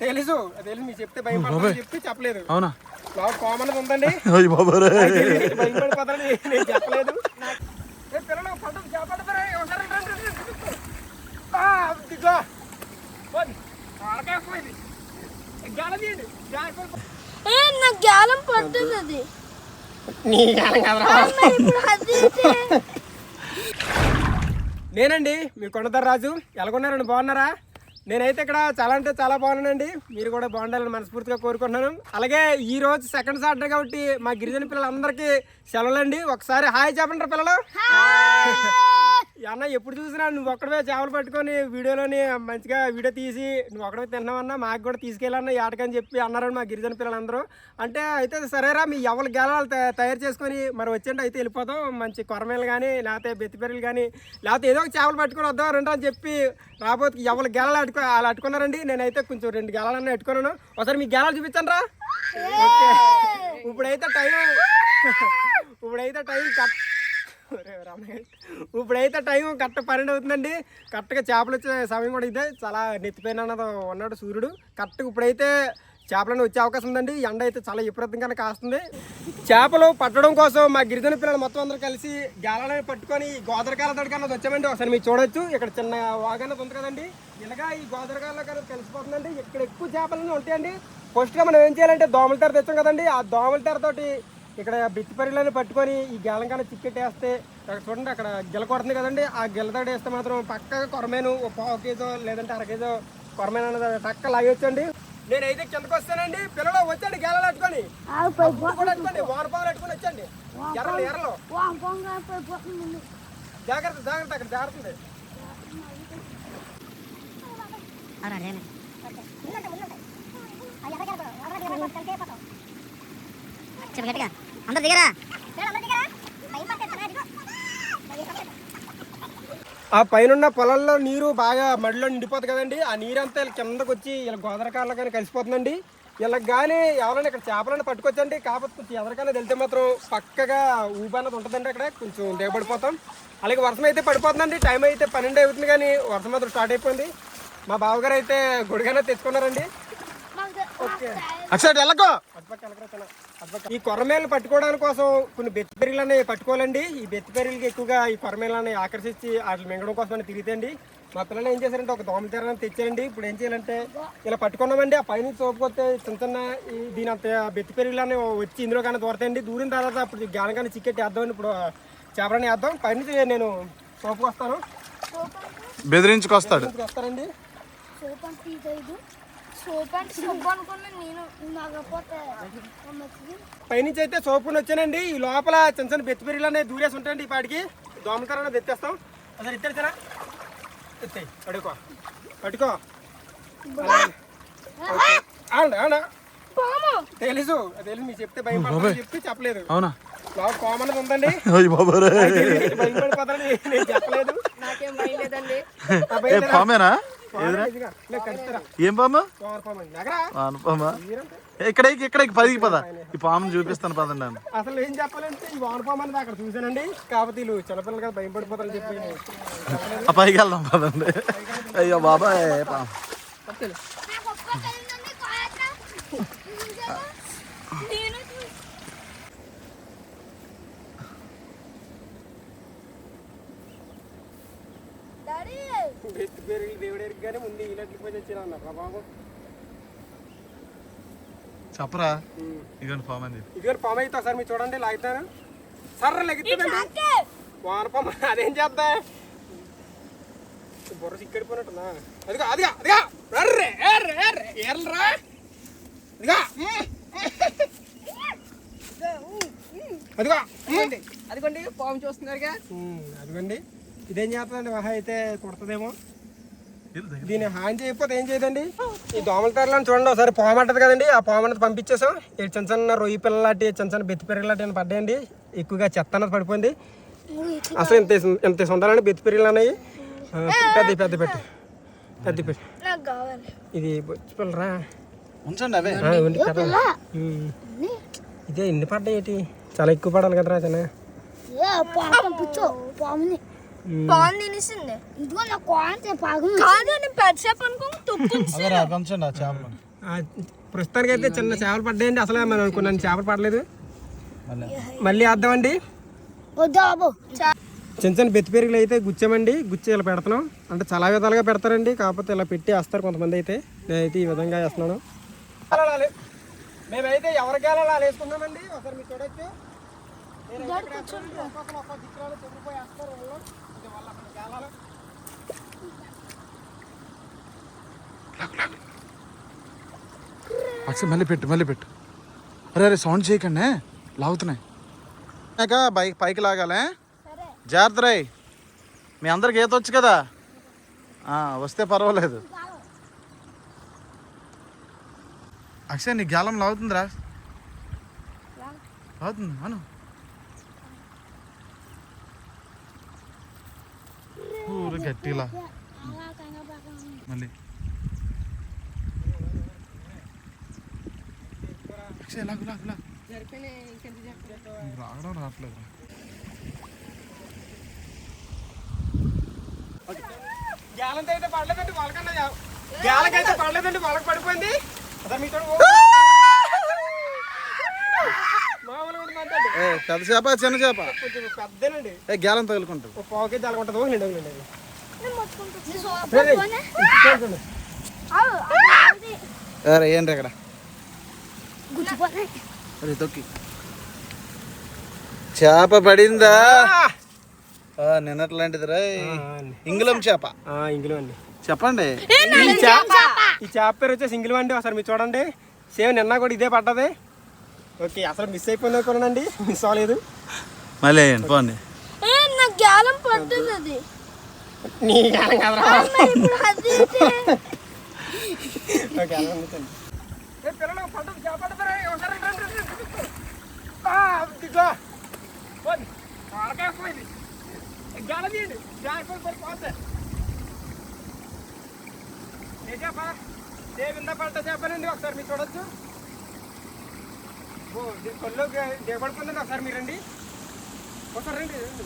తెలుసు తెలుసు మీకు చెప్తే భయపడతాను చెప్పి చెప్పలేదు. అవునా? లోపల పాము అనేది ఉందండి. భయపడిపోతానని నేను చెప్పలేదు. ఏ పిల్లలు చేపడతారా గాల నా గాలం కదరా. మరి. నేనండి మీ కొండదర రాజు. ఎలాగున్నారండి? బాగున్నారా? నేనైతే ఇక్కడ చాలా అంటే చాలా బాగున్నానండి. మీరు కూడా బాగుండాలని మనస్ఫూర్తిగా కోరుకుంటున్నాను. అలాగే ఈ రోజు సెకండ్ సాటర్డే కాబట్టి మా గిరిజన పిల్లలందరికీ సెలవులండి. ఒకసారి హాయ్ చెప్పండి పిల్లలు. అన్న ఎప్పుడు చూసినా నువ్వు ఒక్కడవే చేపలు పట్టుకొని వీడియోలోని మంచిగా వీడియో తీసి నువ్వు ఒక్కడవే తిన్నావన్నా మాకు కూడా తీసుకెళ్ళాలన్న ఏటకని చెప్పి అన్నారండి మా గిరిజన పిల్లలందరూ. అంటే అయితే సరేరా మీ ఎవరి గేలాలు తయ- తయారు చేసుకొని మరి వచ్చేయండి అయితే వెళ్ళిపోతాం. మంచి కొరమేలు కానీ లేకపోతే బెత్తిపెర్రలు కానీ లేకపోతే ఏదో ఒక చేపలు పట్టుకొని వద్దాం రండి అని చెప్పి రాబోతు ఎవరి గేలాలు అట్టుకో అలా అట్టుకున్నారండి నేనైతే కొంచెం రెండు గేలాలన్నీ అట్టుకున్నాను ఒకసారి మీ గేలాలు చూపించండి రా ఓకే. ఇప్పుడైతే టైం ఇప్పుడైతే టైం కట్. ఇప్పుడైతే టైం కరెక్ట్ పన్నెండు అవుతుందండి. కరెక్ట్గా చేపలు వచ్చే సమయం కూడా ఇదే. చాలా నెత్తిపోయిన అన్నది ఉన్నాడు సూర్యుడు. కరెక్ట్గా ఇప్పుడైతే చేపలను వచ్చే అవకాశం ఉందండి. ఎండ అయితే చాలా విపరీతంగానే కాస్తుంది. చేపలు పట్టడం కోసం మా గిరిజన పిల్లలు మొత్తం అందరూ కలిసి గాలని పట్టుకొని గోదరకాల దడకన్నది వచ్చామండి. ఒకసారి మీరు చూడొచ్చు. ఇక్కడ చిన్న వాగన్నది ఉంది కదండి. ఇలాగా ఈ గోదరకాలలో కనుక కలిసిపోతుందండి. ఇక్కడ ఎక్కువ చేపలన్నీ ఉంటాయండి. ఫస్ట్గా మనం ఏం చేయాలంటే దోమల తెర తెచ్చాం కదండి. ఆ దోమల తెరతోటి ఇక్కడ బిత్తిపరిలని పట్టుకొని ఈ గెలం కన్నా చిక్కెట్టేస్తే అక్కడ చూడండి అక్కడ గిల కొడుతుంది కదండి. ఆ గిలతోటి వేస్తే మాత్రం పక్కగా కొరమేను ఓ పావు కేజో లేదంటే అర కేజో కొరమేను అన్నది పక్క లాగేచ్చండి నేనైతే కిందకు వస్తానండి. పిల్లలు వచ్చండి గెలలు పట్టుకొని పట్టుకోండి వానపాలు పట్టుకొని వచ్చండి. ఎర్రలు ఎర్రలు. జాగ్రత్త జాగ్రత్త అక్కడ జాగ్రత్త చెప్పు గట్టిగా. అందరు దిగరా. ఆ పైన పొలాల్లో నీరు బాగా మడిలో నిండిపోతుంది కదండి. ఆ నీరు అంతా ఇలా కిందకు వచ్చి ఇలా గోదరకాయలు కానీ కలిసిపోతుందండి. వీళ్ళకి కానీ ఎవరైనా ఇక్కడ చేపలను పట్టుకొచ్చండి. కాకపోతే కొంచెం ఎదరికైనా వెళ్తే మాత్రం పక్కగా ఊబన్నది ఉంటుందండి అక్కడ. కొంచెం దిగబడిపోతాం. అలాగే వర్షం అయితే పడిపోతుందండి. టైం అయితే పన్నెండు అవుతుంది కానీ వర్షం మాత్రం స్టార్ట్ అయిపోయింది. మా బావగారు అయితే గుడిగానే తెచ్చుకున్నారండి. అక్షయ్ వెళ్ళకో. ఈ కొరమేలను పట్టుకోవడానికి కోసం కొన్ని బెత్తిపెరుగులని పట్టుకోవాలండి. ఈ బెత్తిపెరుగులకి ఎక్కువగా ఈ కొరమేలని ఆకర్షించి వాటిని మింగడం కోసం తిరిగితేండి మా పిల్లలు ఏం చేశారంటే ఒక దోమ తెరని తెచ్చారండి. ఇప్పుడు ఏం చేయాలంటే ఇలా పట్టుకున్నామండి. ఆ పైన చూపుకొస్తే చిన్న చిన్న ఈ దీని అంత బెత్తిపెరుగులని వచ్చి ఇందులో కానీ దూరతాయండి దూరిన తర్వాత అప్పుడు గాన కానీ చిక్కెట్టి వేద్దామండి. ఇప్పుడు చేపలని వేద్దాం. పైన నేను సోపుకు వస్తాను బెదిరించుకొస్తాడు. వస్తారండి సోప్ అంటే సోప్ నేను నాకపోతే పైనుంచి అయితే సోపుని వచ్చానండి ఈ లోపల చిన్న చిన్న బెత్తిపెరుగులు అనేవి దూరేసి ఉంటాయండి ఈ పాటికి. దోమకర అనేది ఎత్తేస్తాం అసలు ఎత్తేసారా ఎత్తాయి పడుకో. పట్టుకో తెలుసు. తెలుసు మీకు చెప్తే భయపడతాను చెప్పి చెప్పలేదు. అవునా? లోపల కోమ అనేది ఉందండి. నేను చెప్పలేదు. నాకేం భయం లేదండి. భయం? పామేనా? ఏం పామ? పాము? పామా మీరంటే? ఇక్కడ ఇక్కడ పదికి పద. ఈ పాముని చూపిస్తాను పదండి అని అసలు ఏం చెప్పాలంటే ఈ వానపాము అనేది అక్కడ చూశానండి. కాకపోతే వీళ్ళు చిన్నపిల్లలు కదా భయపడిపోతారని చెప్పి నేను చెప్పలేదు. ఆ పైకి వెళ్దాం పదండి. అయ్యో బాబాయ్ పాము. బెస్ట్ పేరు దేవుడేరికి కానీ ముందు ఇలాంటి పోయి తెచ్చిన అన్నారు బాబు. చెప్పరా? ఇదిగోండి పాము అని చెప్పి ఇదిగో పాము అయితే ఒకసారి మీరు చూడండి లాగుతాను. సర్ర లెగుతుందండి వానపాము అదేం చేద్దా? బుర్ర సిక్కడిపోయినట్టుందా అదిగో అదిగా అదిగా. అర్రే ఎర్రే ఎర్రే. ఎర్రరా? అదిగా అదిగో అదిగోండి అదిగోండి పాము చూస్తున్నారుగా. అదిగోండి. ఇదేం చేస్తుందండి? మహా అయితే కుడుతుందేమో. దీన్ని హాని చేయకపోతే ఏం చేయదండి? ఈ దోమల తెరలను చూడండి ఒకసారి పాము అంటది కదండి ఆ పాము అనేది పంపించేసాం. చిన్న చిన్న రొయ్యి పిల్ల లాంటి చిన్న చిన్న బెత్తి పిల్లలు లాంటి అని పడ్డాయండి? ఎక్కువగా చెత్త అన్నది పడిపోయింది. అసలు ఇంత ఇంత ఉండాలండి బెత్తి పిల్లలు అనేవి. ఆ, పెద్ద పెద్ద పెట్టి. పెద్ద పెట్టి. నాకు కావాలి. ఇది బొచ్చు పిల్లరా? ఉంచండి అవే. ఇదే ఎన్ని పడ్డాయి ఏంటి? చాలా ఎక్కువ పడాలి కదరా చిన్న ఏ పాము పిచ్చో పాముని పాన్ తినేసింది ఇదిగో నా కాన్ పాగు కాదు నేను పెద్ద చేప అనుకుని తొక్కు అదే పంచండి ఆ చేపలు ఆ, ప్రస్తుతానికి అయితే చిన్న చేపలు పడ్డాయండి. అసలు మనం అనుకున్నాను చేపలు పడలేదు. మళ్ళీ. వేద్దామండి చిన్న చిన్న బెత్తి పెరుగులు అయితే గుచ్చామండి. గుచ్చి ఇలా పెడుతున్నాం. అంటే చాలా విధాలుగా పెడతారండి. కాకపోతే ఇలా పెట్టి వేస్తారు కొంతమంది అయితే. నేనైతే ఈ విధంగా వేస్తున్నాను. మేమైతే ఎవరి గాలాలు అలా వేసుకున్నామండి ఒకసారి మీరు చూడొచ్చు. అక్షయ్ మళ్ళీ పెట్టు మళ్ళీ పెట్టు. అరే అరే సౌండ్ చేయకండి లాగుతున్నాయి. నాక బైక్ పైకి లాగాలే. జాగ్రత్త రాయ్. మీ అందరికి ఈత వచ్చు కదా? వస్తే పర్వాలేదు. అక్షయ్ నీ గ్యాలం లాగుతుందిరా. లాగుతుంది అను. గట్టిలా. మళ్ళీ. రావడం రావట్లేదు. గ్యాలంతో అయితే పడలేదండి వాళ్ళకన్నా గ్యాలకైతే పడలేదండి వాళ్ళకి పడిపోయింది. అసలు మీ చూడు మామూలుగా ఉంటుంది అంతే అండి. ఏ పెద్ద చేప చిన్న చేప? కొంచెం పెద్దనండి. ఏ గ్యాలం తగులుకుంటావు. ఒక పావు గుచ్చిపోతాయి అరే తొక్కి చేప పడిందా ఆ, నిన్నట్లాంటిదిరా ఇంగుళం చేప. ఇంగిలో అండి. చెప్పండి. ఈ చేప ఈ చేప పేరు వచ్చే సింగిల్ అండి ఒకసారి మీరు చూడండి. సేమ్ నిన్న కూడా ఇదే పడ్డది. ఓకే అసలు మిస్ అయిపోయింది అనుకోనండి మిస్ అవ్వలేదు. మళ్ళీ పోండి. గ్యాలం పడుతుంది నీ గాలం కదరా ఓకే అలా ఉంచండి. ఏ పిల్లలు పడ్డది చేప పడ్డదిరా, ఒకసారి రండి, రండి, రండి. ఆ, ఇదిగో. పోండి. త్వరగా పోయింది. గాలం తీయండి. జారిపోయి పోయి పోతే. ఏ చేప? ఏ వింద పడ్డ చేపనండి ఒకసారి మీరు చూడొచ్చు ఓ ది- కొల్లోకి దిగబడిపోయిందండి ఒకసారి మీరు రండి ఒకసారి రండి రండి.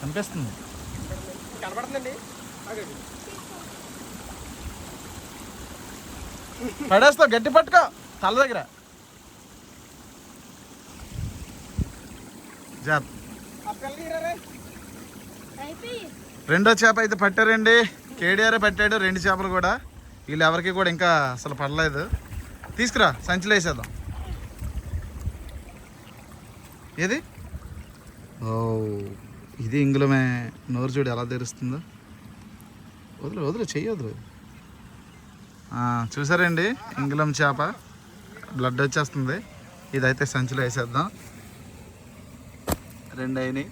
కనిపిస్తుంది. కనబడుతుందండి ఆగండి. పడేస్తావు గట్టి పట్టుకో. తల దగ్గర. రెండో చేప అయితే పట్టారండి. కేడిఆర్ పట్టాడు రెండు చేపలు కూడా. వీళ్ళు ఎవరికి కూడా ఇంకా అసలు పడలేదు. తీసుకురా సంచిలో వేసేద్దాం. ఏది? ఓ. ఇది ఇంగులమే నోరు చూడు ఎలా తెరుస్తుందో? వదిలే వదిలే చెయ్యదు చూసారండి? ఇంగులం చేప. బ్లడ్ వచ్చేస్తుంది. ఇదైతే సంచిలో వేసేద్దాం. రెండు అయినాయి.